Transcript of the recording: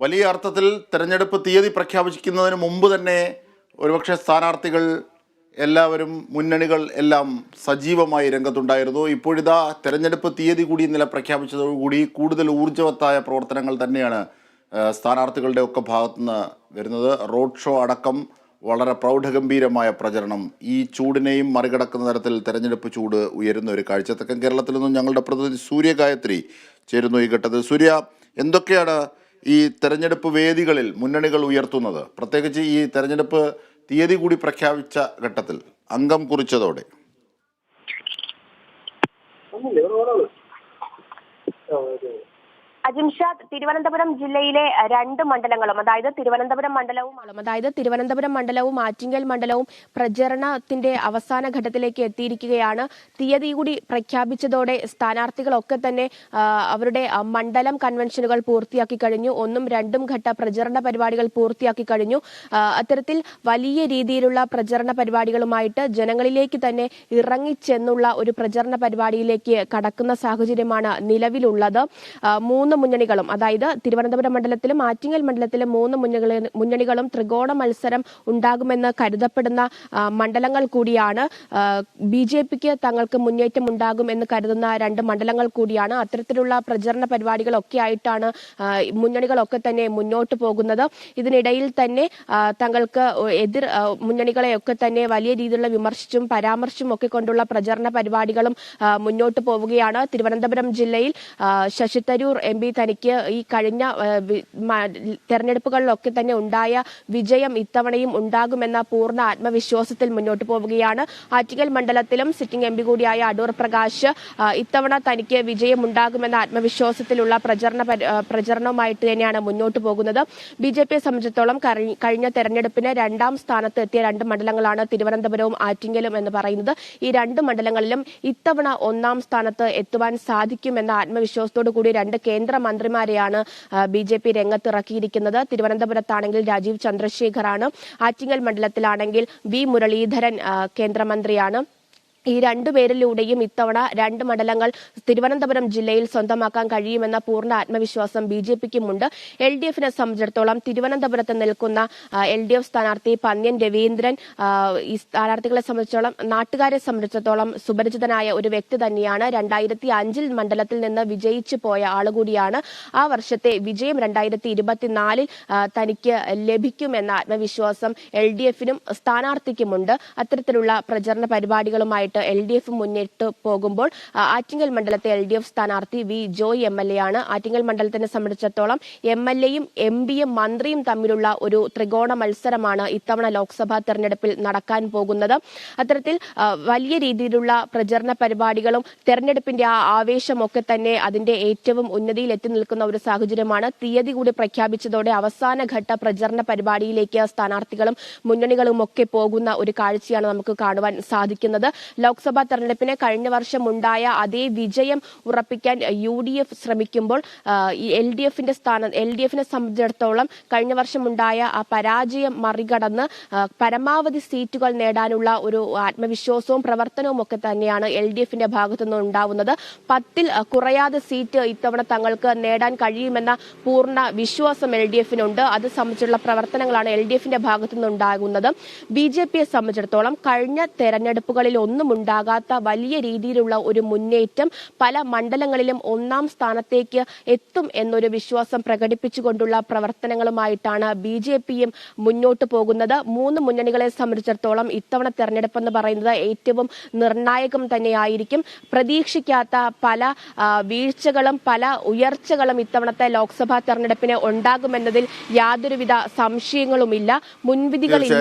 വലിയ അർത്ഥത്തിൽ തിരഞ്ഞെടുപ്പ് തീയതി പ്രഖ്യാപിക്കുന്നതിന് മുമ്പ് തന്നെ ഒരുപക്ഷെ സ്ഥാനാർത്ഥികൾ എല്ലാവരും മുന്നണികൾ എല്ലാം സജീവമായി രംഗത്തുണ്ടായിരുന്നു. ഇപ്പോഴിതാ തിരഞ്ഞെടുപ്പ് തീയതി കൂടി ഇന്നലെ പ്രഖ്യാപിച്ചതോടുകൂടി കൂടുതൽ ഊർജവത്തായ പ്രവർത്തനങ്ങൾ തന്നെയാണ് സ്ഥാനാർത്ഥികളുടെ ഒക്കെ ഭാഗത്തുനിന്ന് വരുന്നത്. റോഡ് ഷോ അടക്കം വളരെ പ്രൗഢഗംഭീരമായ പ്രചരണം. ഈ ചൂടിനെയും മറികടക്കുന്ന തരത്തിൽ തെരഞ്ഞെടുപ്പ് ചൂട് ഉയരുന്ന ഒരു കാഴ്ച തെക്കൻ കേരളത്തിൽ നിന്നും ഞങ്ങളുടെ പ്രതിനിധി സൂര്യ ഗായത്രി ചേരുന്നു ഈ ഘട്ടത്തിൽ. സൂര്യ എന്തൊക്കെയാണ് ഈ തെരഞ്ഞെടുപ്പ് വേദികളിൽ മുന്നണികൾ ഉയർത്തുന്നത്. പ്രത്യേകിച്ച് ഈ തെരഞ്ഞെടുപ്പ് തീയതി കൂടി പ്രഖ്യാപിച്ച ഘട്ടത്തിൽ അംഗം കുറിച്ചതോടെ. അജിംഷാദ് തിരുവനന്തപുരം ജില്ലയിലെ രണ്ട് മണ്ഡലങ്ങളും അതായത് തിരുവനന്തപുരം മണ്ഡലവും അതായത് തിരുവനന്തപുരം മണ്ഡലവും ആറ്റിങ്ങൽ മണ്ഡലവും പ്രചരണത്തിന്റെ അവസാന ഘട്ടത്തിലേക്ക് എത്തിയിരിക്കുകയാണ്. തീയതി കൂടി പ്രഖ്യാപിച്ചതോടെ സ്ഥാനാർത്ഥികളൊക്കെ തന്നെ അവരുടെ മണ്ഡലം കൺവെൻഷനുകൾ പൂർത്തിയാക്കി കഴിഞ്ഞു. ഒന്നും രണ്ടും ഘട്ട പ്രചരണ പരിപാടികൾ പൂർത്തിയാക്കി കഴിഞ്ഞു. അത്തരത്തിൽ വലിയ രീതിയിലുള്ള പ്രചരണ പരിപാടികളുമായിട്ട് ജനങ്ങളിലേക്ക് തന്നെ ഇറങ്ങിച്ചെന്നുള്ള ഒരു പ്രചരണ പരിപാടിയിലേക്ക് കടക്കുന്ന സാഹചര്യമാണ് നിലവിലുള്ളത്. മൂന്ന് മുന്നണികളും അതായത് തിരുവനന്തപുരം മണ്ഡലത്തിലും ആറ്റിങ്ങൽ മണ്ഡലത്തിലും മൂന്ന് മുന്നണികളെ- ത്രികോണ മത്സരം ഉണ്ടാകുമെന്ന് കരുതപ്പെടുന്ന മണ്ഡലങ്ങൾ കൂടിയാണ് ബി ജെ പിക്ക് തങ്ങൾക്ക് മുന്നേറ്റം ഉണ്ടാകും എന്ന് കരുതുന്ന രണ്ട് മണ്ഡലങ്ങൾ കൂടിയാണ്. അത്തരത്തിലുള്ള പ്രചരണ പരിപാടികളൊക്കെ ആയിട്ടാണ് മുന്നണികളൊക്കെ തന്നെ മുന്നോട്ട് പോകുന്നത്. ഇതിനിടയിൽ തന്നെ തങ്ങൾക്ക് എതിർ മുന്നണികളെയൊക്കെ തന്നെ വലിയ രീതിയിലുള്ള വിമർശിച്ചും പരാമർശിച്ചും ഒക്കെ കൊണ്ടുള്ള പ്രചരണ പരിപാടികളും മുന്നോട്ട് പോവുകയാണ്. തിരുവനന്തപുരം ജില്ലയിൽ ശശി തരൂർ എം പി തനിക്ക് ഈ കഴിഞ്ഞ തെരഞ്ഞെടുപ്പുകളിലൊക്കെ തന്നെ ഉണ്ടായ വിജയം ഇത്തവണയും ഉണ്ടാകുമെന്ന പൂർണ ആത്മവിശ്വാസത്തിൽ മുന്നോട്ട് പോവുകയാണ്. ആറ്റിങ്ങൽ മണ്ഡലത്തിലും സിറ്റിംഗ് എം പി കൂടിയായ അടൂർ പ്രകാശ് ഇത്തവണ തനിക്ക് വിജയം ഉണ്ടാകുമെന്ന ആത്മവിശ്വാസത്തിലുള്ള പ്രചരണ പരി- പ്രചരണവുമായിട്ട് തന്നെയാണ് മുന്നോട്ട് പോകുന്നത്. ബി ജെ കഴിഞ്ഞ തെരഞ്ഞെടുപ്പിന് രണ്ടാം സ്ഥാനത്ത് എത്തിയ രണ്ട് മണ്ഡലങ്ങളാണ് തിരുവനന്തപുരവും ആറ്റിങ്ങലും എന്ന് പറയുന്നത്. ഈ രണ്ട് മണ്ഡലങ്ങളിലും ഇത്തവണ ഒന്നാം സ്ഥാനത്ത് എത്തുവാൻ സാധിക്കുമെന്ന ആത്മവിശ്വാസത്തോടു കൂടി രണ്ട് കേന്ദ്രമന്ത്രിമാരെയാണ് ബി ജെ പി രംഗത്തിറക്കിയിരിക്കുന്നത്. തിരുവനന്തപുരത്താണെങ്കിൽ രാജീവ് ചന്ദ്രശേഖറാണ്. ആറ്റിങ്ങൽ മണ്ഡലത്തിലാണെങ്കിൽ വി മുരളീധരൻ കേന്ദ്രമന്ത്രിയാണ്. ഈ രണ്ടുപേരിലൂടെയും ഇത്തവണ രണ്ട് മണ്ഡലങ്ങൾ തിരുവനന്തപുരം ജില്ലയിൽ സ്വന്തമാക്കാൻ കഴിയുമെന്ന പൂർണ ആത്മവിശ്വാസം ബി ജെ പിക്കുമുണ്ട്. എൽ ഡി എഫിനെ സംബന്ധിച്ചിടത്തോളം തിരുവനന്തപുരത്ത് നിൽക്കുന്ന എൽ ഡി എഫ് സ്ഥാനാർത്ഥി പന്ന്യൻ രവീന്ദ്രൻ ഈ സ്ഥാനാർത്ഥികളെ സംബന്ധിച്ചോളം നാട്ടുകാരെ സംബന്ധിച്ചിടത്തോളം സുപരിചിതനായ ഒരു വ്യക്തി തന്നെയാണ്. രണ്ടായിരത്തി അഞ്ചിൽ മണ്ഡലത്തിൽ നിന്ന് വിജയിച്ചു പോയ ആളുകൂടിയാണ് ആ വർഷത്തെ വിജയം രണ്ടായിരത്തി ഇരുപത്തിനാലിൽ തനിക്ക് ലഭിക്കുമെന്ന ആത്മവിശ്വാസം എൽ ഡി എഫിനും സ്ഥാനാർത്ഥിക്കുമുണ്ട്. അത്തരത്തിലുള്ള പ്രചരണ പരിപാടികളുമായിട്ട് എൽ ഡി എഫ് മുന്നിട്ട് പോകുമ്പോൾ ആറ്റിങ്ങൽ മണ്ഡലത്തെ എൽ ഡി എഫ് സ്ഥാനാർത്ഥി V Joy M L A ആണ്. ആറ്റിങ്ങൽ മണ്ഡലത്തിനെ സംബന്ധിച്ചിടത്തോളം എം എൽ എയും എം പിയും മന്ത്രിയും തമ്മിലുള്ള ഒരു ത്രികോണ മത്സരമാണ് ഇത്തവണ ലോക്സഭാ തെരഞ്ഞെടുപ്പിൽ നടക്കാൻ പോകുന്നത്. അത്തരത്തിൽ വലിയ രീതിയിലുള്ള പ്രചരണ പരിപാടികളും തെരഞ്ഞെടുപ്പിന്റെ ആ ആവേശമൊക്കെ തന്നെ അതിന്റെ ഏറ്റവും ഉന്നതിയിൽ എത്തി നിൽക്കുന്ന ഒരു സാഹചര്യമാണ്. തീയതി കൂടി പ്രഖ്യാപിച്ചതോടെ അവസാന ഘട്ട പ്രചരണ പരിപാടിയിലേക്ക് സ്ഥാനാർത്ഥികളും മുന്നണികളും ഒക്കെ പോകുന്ന ഒരു കാഴ്ചയാണ് നമുക്ക് കാണുവാൻ സാധിക്കുന്നത്. ലോക്സഭാ തെരഞ്ഞെടുപ്പിന് കഴിഞ്ഞ വർഷം ഉണ്ടായ അതേ വിജയം ഉറപ്പിക്കാൻ യു ഡി എഫ് ശ്രമിക്കുമ്പോൾ എൽ ഡി എഫിന്റെ സ്ഥാനം എൽ ഡി എഫിനെ സംബന്ധിച്ചിടത്തോളം കഴിഞ്ഞ വർഷം ഉണ്ടായ ആ പരാജയം മറികടന്ന് പരമാവധി സീറ്റുകൾ നേടാനുള്ള ഒരു ആത്മവിശ്വാസവും പ്രവർത്തനവും ഒക്കെ തന്നെയാണ് എൽ ഡി എഫിന്റെ ഭാഗത്തുനിന്ന് ഉണ്ടാവുന്നത്. പത്തിൽ കുറയാതെ സീറ്റ് ഇത്തവണ തങ്ങൾക്ക് നേടാൻ കഴിയുമെന്ന പൂർണ വിശ്വാസം എൽ ഡി എഫിനുണ്ട് അത് സംബന്ധിച്ചുള്ള പ്രവർത്തനങ്ങളാണ് എൽ ഡി എഫിന്റെ ഭാഗത്തുനിന്ന് ഉണ്ടാകുന്നത്. ബി ജെ പിയെ സംബന്ധിച്ചിടത്തോളം കഴിഞ്ഞ തെരഞ്ഞെടുപ്പുകളിൽ ഒന്നും ഉണ്ടാകാത്ത വലിയ രീതിയിലുള്ള ഒരു മുന്നേറ്റം പല മണ്ഡലങ്ങളിലും ഒന്നാം സ്ഥാനത്തേക്ക് എത്തും എന്നൊരു വിശ്വാസം പ്രകടിപ്പിച്ചുകൊണ്ടുള്ള പ്രവർത്തനങ്ങളുമായിട്ടാണ് ബി ജെ പിയും മുന്നോട്ട് പോകുന്നത്. മൂന്ന് മുന്നണികളെ സംബന്ധിച്ചിടത്തോളം ഇത്തവണ തെരഞ്ഞെടുപ്പ് എന്ന് പറയുന്നത് ഏറ്റവും നിർണായകം തന്നെയായിരിക്കും. പ്രതീക്ഷിക്കാത്ത പല വീഴ്ചകളും പല ഉയർച്ചകളും ഇത്തവണത്തെ ലോക്സഭാ തെരഞ്ഞെടുപ്പിന് ഉണ്ടാകുമെന്നതിൽ യാതൊരുവിധ സംശയങ്ങളുമില്ല. മുൻവിധികളില്ല.